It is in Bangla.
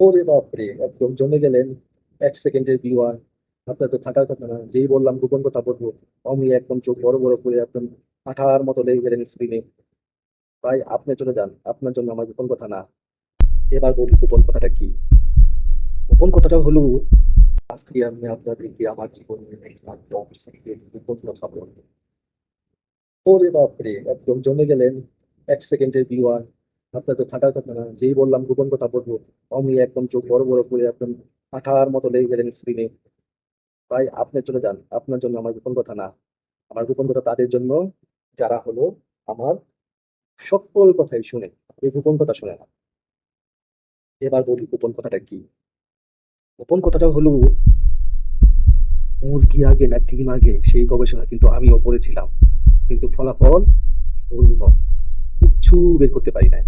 ওরে বাপরে, একদম জমে গেলেন। এক সেকেন্ডের আপনার তো থাকার কথা না। যেই বললাম, গোপন কথা বলব। অমনি একদম চোখ বড় বড় করে একদম আঠার মতো লেগে গেলেন স্ক্রিনে ভাই, আপনি চলে যান। আপনার জন্য আমার গোপন কথা না। এবার বলি, গোপন কথাটা কি? গোপন কথাটা হলো, আজকে আমি আপনাদেরকে আমার জীবনের ওরে বাপরে, একদম জমে গেলেন। এক সেকেন্ডের বিওয়ার আপনার তো কথা না, যেই বললাম গোপন কথা বলব অমনি একদম চোখ বড় বড় করে একদম আঠার মতো লেগে গেলেন স্ক্রিনে ভাই, আপনি চলে যান, আপনার জন্য আমার গোপন কথা না। আমার গোপন কথা তাদের জন্য, যারা হলো আমার সকল কথাই শুনে এই গোপন কথা শুনে না। এবার বলি গোপন কথাটা কি? গোপন কথাটা হলো মুরগি আগে না ডিম আগে সেই গবেষণা কিন্তু আমিও করেছিলাম, কিন্তু ফলাফল শূন্য কিচ্ছু বের করতে পারি নাই।